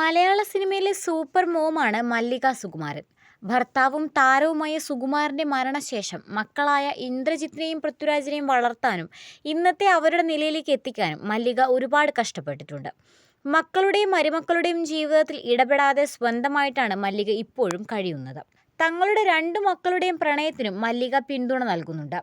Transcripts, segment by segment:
മലയാള സിനിമയിലെ സൂപ്പർ മോമാണ് മല്ലിക സുകുമാരൻ. ഭർത്താവും താരവുമായ സുകുമാരന്റെ മരണശേഷം മക്കളായ ഇന്ദ്രജിത്തിനെയും പൃഥ്വിരാജിനെയും വളർത്താനും ഇന്നത്തെ അവരുടെ നിലയിലേക്ക് എത്തിക്കാനും മല്ലിക ഒരുപാട് കഷ്ടപ്പെട്ടിട്ടുണ്ട്. മക്കളുടെയും മരുമക്കളുടെയും ജീവിതത്തിൽ ഇടപെടാതെ സ്വന്തമായിട്ടാണ് മല്ലിക ഇപ്പോഴും കഴിയുന്നത്. തങ്ങളുടെ രണ്ടു മക്കളുടെയും പ്രണയത്തിനും മല്ലിക പിന്തുണ നൽകുന്നുണ്ട്.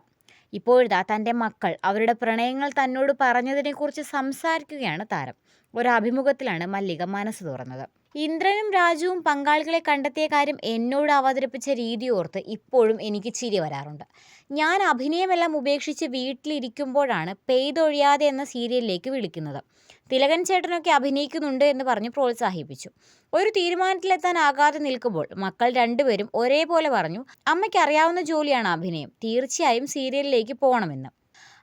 ഇപ്പോഴിതാ തന്റെ മക്കൾ അവരുടെ പ്രണയങ്ങൾ തന്നോട് പറഞ്ഞതിനെക്കുറിച്ച് സംസാരിക്കുകയാണ് താരം. ഒരു അഭിമുഖത്തിലാണ് മല്ലിക മനസ്സ് തുറന്നത്. ഇന്ദ്രനും രാജുവും പങ്കാളികളെ കണ്ടെത്തിയ കാര്യം എന്നോട് അവതരിപ്പിച്ച രീതി ഓർത്ത് ഇപ്പോഴും എനിക്ക് ചിരി വരാറുണ്ട്. ഞാൻ അഭിനയമെല്ലാം ഉപേക്ഷിച്ച് വീട്ടിലിരിക്കുമ്പോഴാണ് പെയ്തൊഴിയാതെ എന്ന സീരിയലിലേക്ക് വിളിക്കുന്നത്. തിലകൻ ചേട്ടനൊക്കെ അഭിനയിക്കുന്നുണ്ട് എന്ന് പറഞ്ഞ് പ്രോത്സാഹിപ്പിച്ചു. ഒരു തീരുമാനത്തിലെത്താനാകാതെ നിൽക്കുമ്പോൾ മക്കൾ രണ്ടുപേരും ഒരേപോലെ പറഞ്ഞു അമ്മയ്ക്ക് അറിയാവുന്ന ജോലിയാണ് അഭിനയം. തീർച്ചയായും സീരിയലിലേക്ക് പോകണമെന്ന്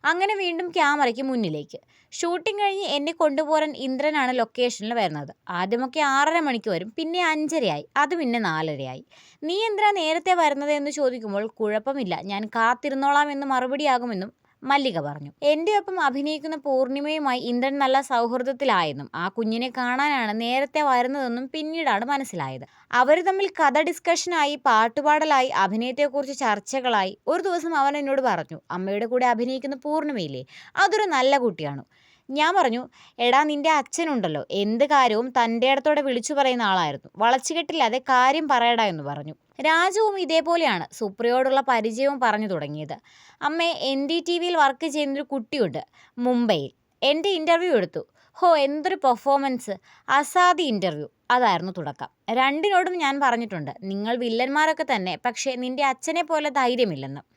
അങ്ങനെ വീണ്ടും ക്യാമറയ്ക്ക് മുന്നിലേക്ക്. ഷൂട്ടിംഗ് കഴിഞ്ഞ് എന്നെ കൊണ്ടുപോകാൻ ഇന്ദ്രനാണ് ലൊക്കേഷനിൽ വരുന്നത്. ആദ്യമൊക്കെ ആറര മണിക്ക് വരും പിന്നെ അഞ്ചരയായി അത് പിന്നെ നാലരയായി. നീ എന്തിനാ നേരത്തെ വരുന്നത് എന്ന് ചോദിക്കുമ്പോൾ കുഴപ്പമില്ല ഞാൻ കാത്തിരുന്നോളാം എന്ന് മറുപടിയാകുമെന്നും മല്ലിക പറഞ്ഞു. എന്റെ ഒപ്പം അഭിനയിക്കുന്ന പൂർണിമയുമായി ഇന്ദ്രൻ നല്ല സൗഹൃദത്തിലായെന്നും ആ കുഞ്ഞിനെ കാണാനാണ് നേരത്തെ വരുന്നതെന്നും പിന്നീടാണ് മനസ്സിലായത്. അവർ തമ്മിൽ കഥ ഡിസ്കഷനായി പാട്ടുപാടലായി അഭിനയത്തെക്കുറിച്ച് ചർച്ചകളായി ഒരു ദിവസം അവൻ എന്നോട് പറഞ്ഞു അമ്മയുടെ കൂടെ അഭിനയിക്കുന്ന പൂർണിമയില്ലേ അതൊരു നല്ല കുട്ടിയാണ്. ഞാൻ പറഞ്ഞു എടാ നിന്റെ അച്ഛനുണ്ടല്ലോ. എന്ത് കാര്യവും തന്റെ ഇടത്തോടെ വിളിച്ചു പറയുന്ന ആളായിരുന്നു. വളച്ചുകെട്ടില്ലാതെ കാര്യം പറയടാ എന്ന് പറഞ്ഞു. രാജുവും ഇതേപോലെയാണ് സുപ്രിയോടുള്ള പരിചയവും പറഞ്ഞു തുടങ്ങിയത്. അമ്മേ എൻ ഡി ടി വിയിൽ വർക്ക് ചെയ്യുന്നൊരു കുട്ടിയുണ്ട് മുംബൈയിൽ. എന്റെ ഇന്റർവ്യൂ എടുത്തു. ഹോ എന്തൊരു പെർഫോമൻസ്. അസാദി ഇന്റർവ്യൂ. അതായിരുന്നു തുടക്കം. രണ്ടിനോടും ഞാൻ പറഞ്ഞിട്ടുണ്ട് നിങ്ങൾ വില്ലന്മാരൊക്കെ തന്നെ പക്ഷേ നിന്റെ അച്ഛനെ പോലെ ധൈര്യമില്ലെന്ന്.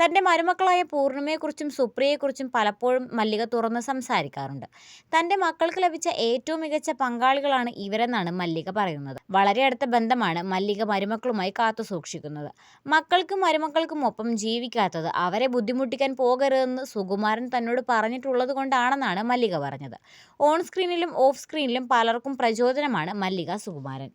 തന്റെ മരുമക്കളായ പൂർണിമയെക്കുറിച്ചും സുപ്രിയയെക്കുറിച്ചും പലപ്പോഴും മല്ലിക തുറന്ന് സംസാരിക്കാറുണ്ട്. തന്റെ മക്കൾക്ക് ലഭിച്ച ഏറ്റവും മികച്ച പങ്കാളികളാണ് ഇവരെന്നാണ് മല്ലിക പറയുന്നത്. വളരെ അടുത്ത ബന്ധമാണ് മല്ലിക മരുമക്കളുമായി കാത്തു സൂക്ഷിക്കുന്നത്. മക്കൾക്കും മരുമക്കൾക്കും ഒപ്പം ജീവിക്കാത്തത് അവരെ ബുദ്ധിമുട്ടിക്കാൻ പോകരുതെന്ന് സുകുമാരൻ തന്നോട് പറഞ്ഞിട്ടുള്ളത് കൊണ്ടാണെന്നാണ് മല്ലിക പറഞ്ഞത്. ഓൺ സ്ക്രീനിലും ഓഫ് സ്ക്രീനിലും പലർക്കും പ്രചോദനമാണ് മല്ലിക സുകുമാരൻ.